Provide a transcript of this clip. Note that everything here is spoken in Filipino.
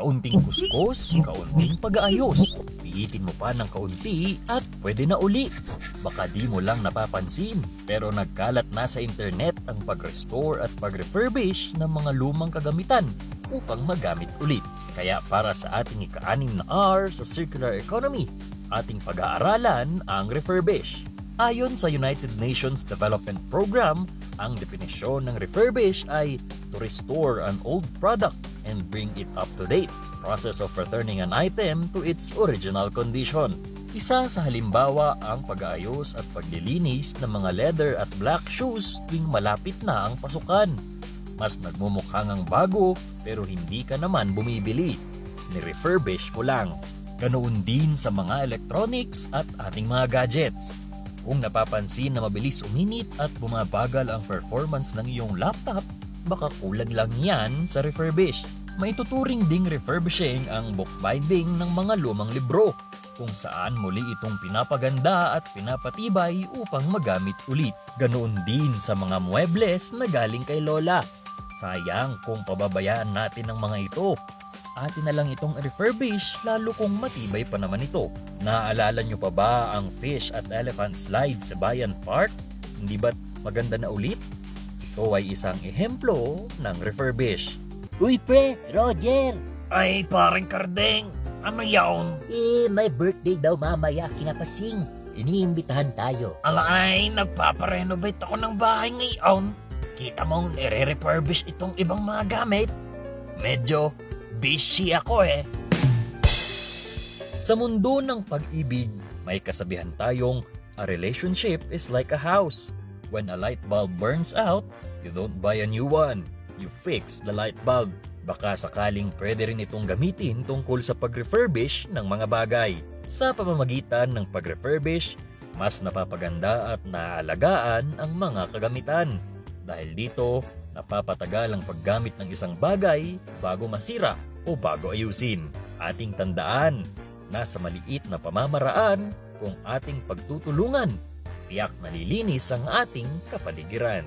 Kaunting kuskus, kaunting pag-aayos. Pihitin mo pa ng kaunti at pwede na uli. Baka di mo lang napapansin pero nagkalat na sa internet ang pag-restore at pag-refurbish ng mga lumang kagamitan upang magamit ulit. Kaya para sa ating ika-anim na R sa Circular Economy, ating pag-aaralan ang refurbish. Ayon sa United Nations Development Program, ang definisyon ng refurbish ay to restore an old product and bring it up to date. Process of returning an item to its original condition. Isa sa halimbawa ang pag-aayos at paglilinis ng mga leather at black shoes tuwing malapit na ang pasukan. Mas nagmumukhang ang bago pero hindi ka naman bumibili. Ni-refurbish mo lang. Ganoon din sa mga electronics at ating mga gadgets. Kung napapansin na mabilis uminit at bumabagal ang performance ng iyong laptop, baka kulang lang yan sa refurbish. May tuturing ding refurbishing ang bookbinding ng mga lumang libro kung saan muli itong pinapaganda at pinapatibay upang magamit ulit. Ganoon din sa mga muebles na galing kay Lola. Sayang kung pababayaan natin ang mga ito. Atin na lang itong refurbish lalo kung matibay pa naman ito. Naaalala nyo pa ba ang fish at elephant slide sa Bayan Park? Hindi ba't maganda na ulit? Ito ay isang ehemplo ng refurbish. Uy pre, Roger! Ay, paring kardeng, ano yaon? Eh, may birthday daw mamaya kinapasing. Iniimbitahan tayo. Alay, nagpaparenovate ako ng bahay ngayon. Kita mong nire-refurbish itong ibang mga gamit. Medyo busy ako eh. Sa mundo ng pag-ibig, may kasabihan tayong a relationship is like a house. When a light bulb burns out, you don't buy a new one. You fix the light bulb. Baka sakaling pwede rin itong gamitin tungkol sa pag-refurbish ng mga bagay. Sa pamamagitan ng pag-refurbish, mas napapaganda at naaalagaan ang mga kagamitan. Dahil dito, napapatagal ang paggamit ng isang bagay bago masira o bago ayusin. Ating tandaan na sa maliit na pamamaraan kung ating pagtutulungan, tiyak nalilinis ang ating kapaligiran.